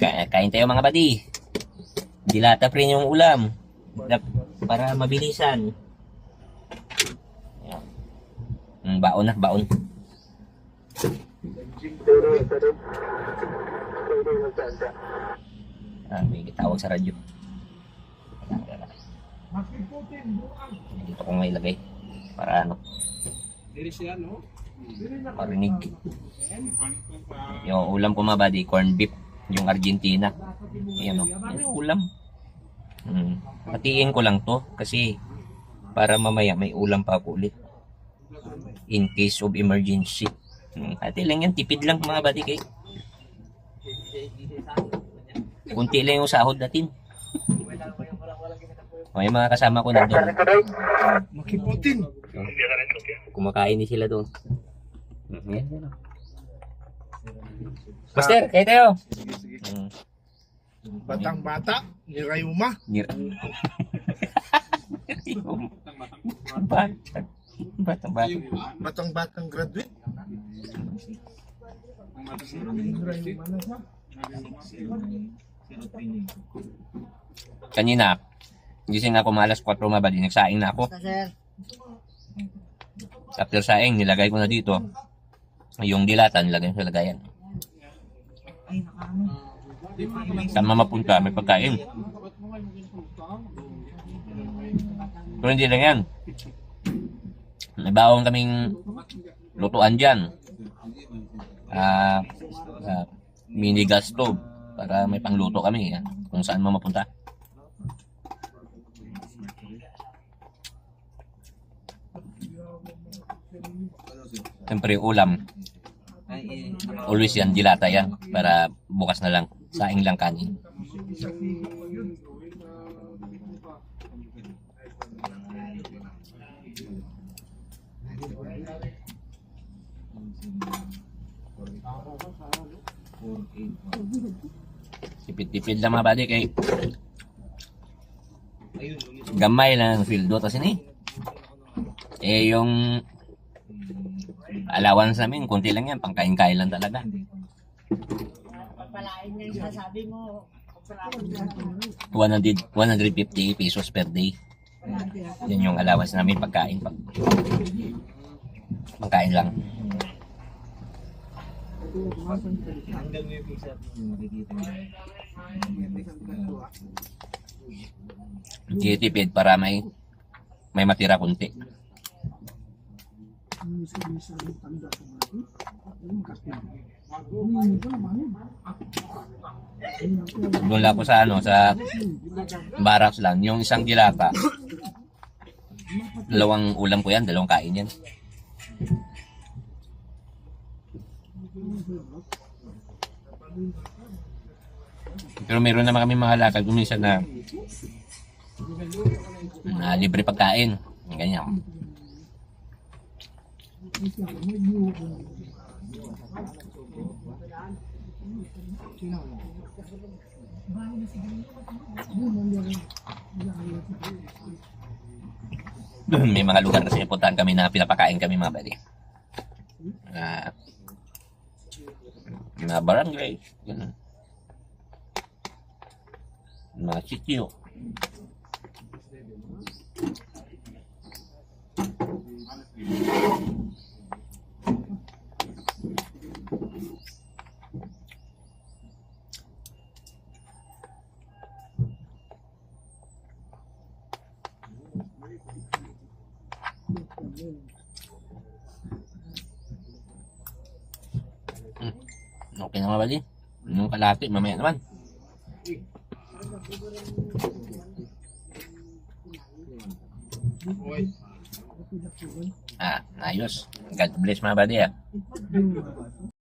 Ka- kain tayo mga badi. Dilata pa rin yung ulam. Para mabilisan. Ayan. Mm, baon na, baon. Ah, may tawag sa radyo. Dito ko nga ilagay. Para ano, Diri siya, no? marinig. Yung ulam ko mga buddy, corn beef. Yung Argentina. Ayan o. Ayan yung ulam. Hmm. Hatiin ko lang to kasi para mamaya may ulam pa ako ulit. In case of emergency. Hmm. Hati lang yan. Tipid lang mga buddy kay. Kunti lang yung sahod natin. O yung mga kasama ko nandun. Makiputin. Kumakain din sila doon. Mm, Yan, yan. o. Master, kayo tayo. Mm. Batang bata, ni Rayuma. Nir- Bata. Bata, bata. Batang batang graduate. Ni. Kanina, gising ako malas 4 mabali, nagsaing na ako. Sir, After saing, nilagay ko na dito. Yung dilata, nilagay ko sa lagayan. ay nakaano. Saan man mapunta, may pagkain. Pero hindi lang yan. May bawang kaming lutuan dyan. Ah, ah, mini gas stove para may pangluto kami ah, kung saan man mapunta. Siyempre ulam. Always yan, dilata yan. Para bukas na lang. Saing lang kanin. Tipid-tipid lang mga buddy kay gamay lang ang fildo tas ini. Eh yung allowance namin, konti lang yan, pangkain-kain lang talaga. Pagpalain niya yung sasabi mo. pagpalain niya. 100, 150 pesos per day. Yan yung allowance namin pagkain. Pag, pagkain lang. Titipid para may may matira kunti. Doon lang ako sa ano, sa barracks lang. Yung isang dilata, dalawang ulam ko yan, dalawang kain yan. Pero meron naman kami mga lakad minsan na na libre pagkain. Ganyan. May mga lugar kasi puntahan kami na pinapakain kami mga buddy. Ah, na barangay. Ganun. Mga sityo. Okay na mga buddy. Yung kalati, mamaya naman. Ah, ayos. God bless mga buddy ah.